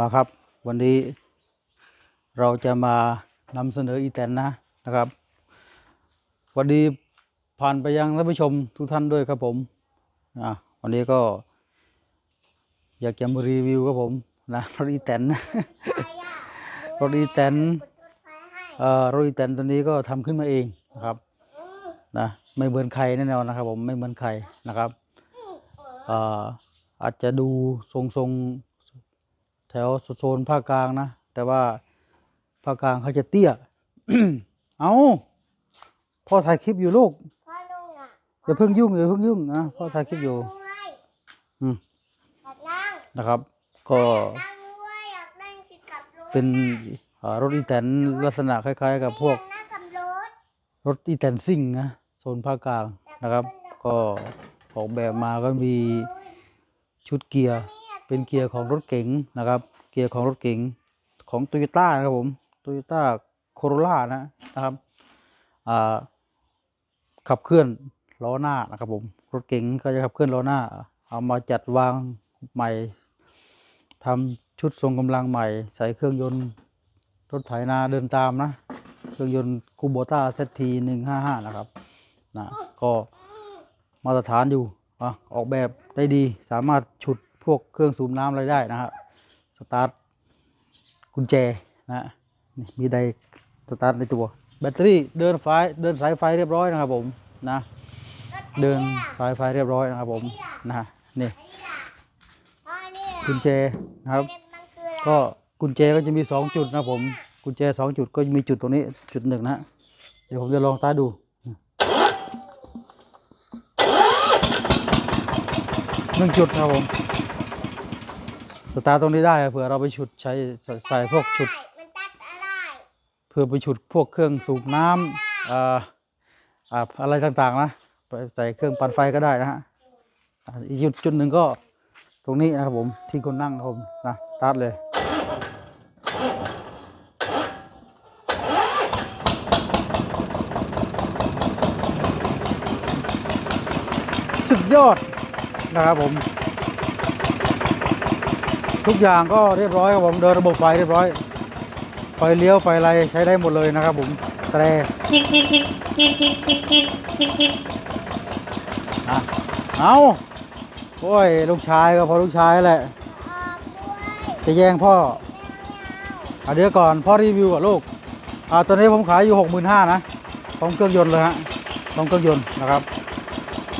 มาครับ วันนี้เราจะมานำเสนออีแตนนะนะครับวันนี้ผ่านไปยังท่านผู้ชมทุกท่านด้วยครับผมอะวันนี้ก็ อยากจะมารีวิวครับผมนะรถอีแตนรถอีแตนเอ่อรถอีแตนตัวนี้ก็ทำขึ้นมาเองนะครับนะไม่เหมือนใครแน่นอนนะครับ ผมไม่เหมือนใครนะครับเอ่ออาจจะดูทรงๆแถวโซนภาคกลางนะ แต่ว่าภาคกลางเขาจะเตี้ย เอาพ่อถ่ายคลิปอยู่ลูกพ่อลุงอะอย่าเพิ่งยุ่งอย่าเพิ่งยุ่งนะพ่อถ่ายคลิปอยู่ด้วยอืมอยากนั่งนะครับ ก็นั่งด้วยอยากนั่งสิกับรถเป็นอ่ารถอีแตนลักษณะคล้าย ๆ กับพวกอยานั่งกับรถรถอีแตนซิ่งนะโซนภาคกลางนะครับ ก็ออกแบบมาก็มีชุดเกียร์ เป็นเกียร์ของรถเก๋งนะครับ เกียร์ของรถเก๋งของโตโยต้านะครับผมโตโยต้าโคโรล่านะนะครับขับเคลื่อนล้อหน้านะครับผมรถเก๋งก็จะขับเคลื่อนล้อหน้า เอามาจัดวางใหม่ทำชุดทรงกำลังใหม่ ใส่เครื่องยนต์รถไถนาเดินตามนะ เครื่องยนต์คูโบต้าเซทีหนึ่งห้าห้านะครับนะก็มาตรฐานอยู่อะออกแบบได้ดีสามารถฉุด พวกเครื่องสูบน้ำอะไรได้นะครับสตาร์ทกุญแจนะนี่มีไดสตาร์ทในตัว แบตเตอรี่เดินไฟเดินสายไฟเรียบร้อยนะครับผมนะเดินสายไฟเรียบร้อยนะครับผมนะนี่กุญแจนะครับ ก็กุญแจก็จะมีสองจุดนะผมกุญแจสองจุดก็มีจุดตรงนี้จุดหนึ่งนะเดี๋ยวผมจะลองตาดูหนึ่งจุดครับผม สตาร์ทตรงนี้ได้เผื่อเราไปฉุดใช้ใส่ใส่พวกฉุดมันตัดอะไรเพื่อไปฉุดพวกเครื่องสูบน้ำอ่าอ่าอะไรต่างๆนะไปใส่เครื่องปั่นไฟก็ได้นะฮะอ่าอีกจุดจุดหนึ่งก็ตรงนี้นะครับผมที่คนนั่งนะครับผมนะสตาร์ทเลยสุดยอดนะครับผม ทุกอย่างก็เรียบร้อยครับผมเดินระบบไฟเรียบร้อย ไฟเลี้ยวไฟอะไรใช้ได้หมดเลยนะครับผมแต่อะเอาโอ้ยลูกชายก็พอลูกชายแหละ จะแย่งพ่ออเดี๋ยวก่อนพ่อรีวิวก่อนลูกอ่าตอนนี้ผมขายอยู่หกหมื่นห้านะพร้อมเครื่องยนต์เลยฮะพร้อมเครื่องยนต์นะครับ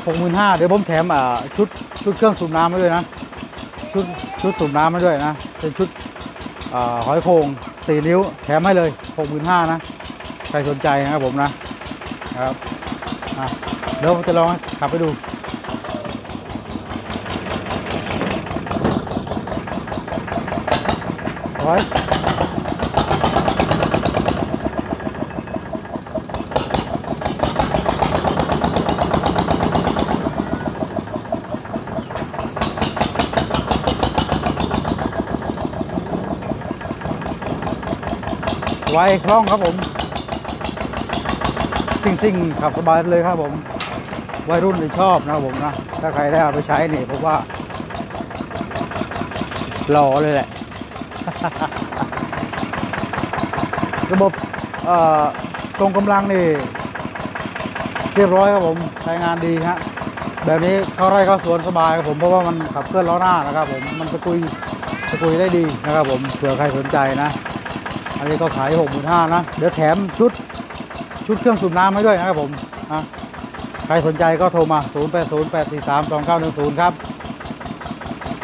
หกหมื่นห้าเดี๋ยวผมแถมอ่าชุดชุดเครื่องสูบน้ำมาด้วยนะ ชุดชุดสูบน้ำมาด้วยนะ เป็นชุดอหอยโข่งสี่นิ้ว แถมให้เลยหกหมื่นห้านะ ใครสนใจนะครับผมนะครับเดี๋ยวผมจะลองขับไปดูไว้ ไวคล่องครับผมซิ่งซิ่งขับสบายเลยครับผม วัยรุ่นดีชอบนะครับผมนะ ถ้าใครได้เอาไปใช้นี่ผมว่าหล่อเลยแหละ ระบบเอ่อตรงกำลังนี่ เรียบร้อยครับผม ใช้งานดีฮะแบบนี้เข้าไร่เข้าสวนสบายครับผม เพราะว่ามันขับเคลื่อนล้อหน้านะครับผม มันตะกุยตะกุยได้ดีนะครับผม เผื่อใครสนใจนะ นนี้ก็ขายหกหมื่นห้านะ เดี๋ยวแถมชุดชุดเครื่องสูบน้ำให้ด้วยนะครับผมนะใครสนใจก็โทรมา 0 8 0 8 4 3 2 9 1 0 ครับ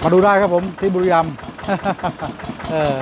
มาดูได้ครับผมที่บุรีรัมย์เออ